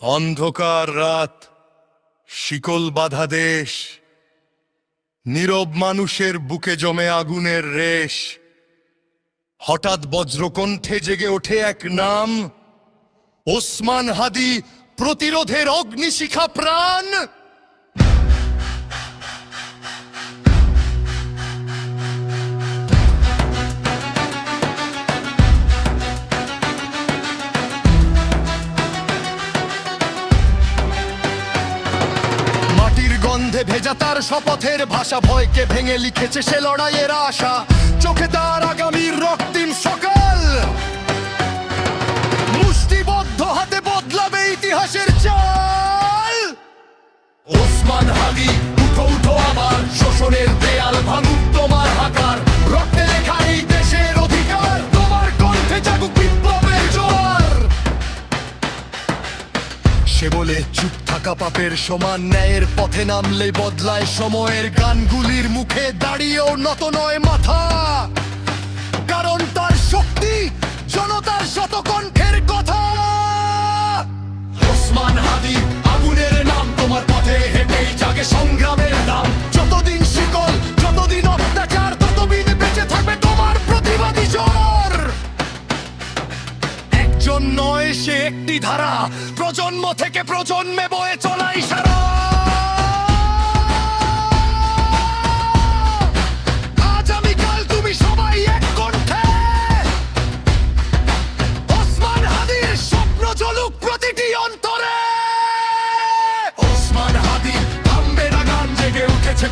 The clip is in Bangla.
অন্ধকার রাত, শিকল বাধা দেশ, নীরব মানুষের বুকে জমে আগুনের রেশ। হঠাৎ বজ্রকণ্ঠে জেগে ওঠে এক নাম, ওসমান হাদি প্রতিরোধের অগ্নিশিখা প্রাণ। গন্ধে ভেজা তার শপথের ভাষা, ভয়কে ভেঙে লিখেছে সে লড়াইয়ের আশা। চোখে তার আগামীর রক্তিম সকাল। মুষ্টিবদ্ধ হাতে বদলাবে ইতিহাসের চাল। ওসমান হাদি সে বলে চুপ থাকা পাপের সমান ন্যায়ের পথে নামলে বদলায় সময়ের গানগুলির মুখে দাঁড়িয়েও নত নয় মাথা। কারণ তার শক্তি জনতার শতকণ্ঠের কথা। ওসমান হাদি একজন নয় সে একটি ধারা। প্রজন্ম থেকে প্রজন্মে বয়ে চলাই সারা আজ off. তুমি সবাই এক হাদির প্রতিটি অন্তরে। গান উঠেছে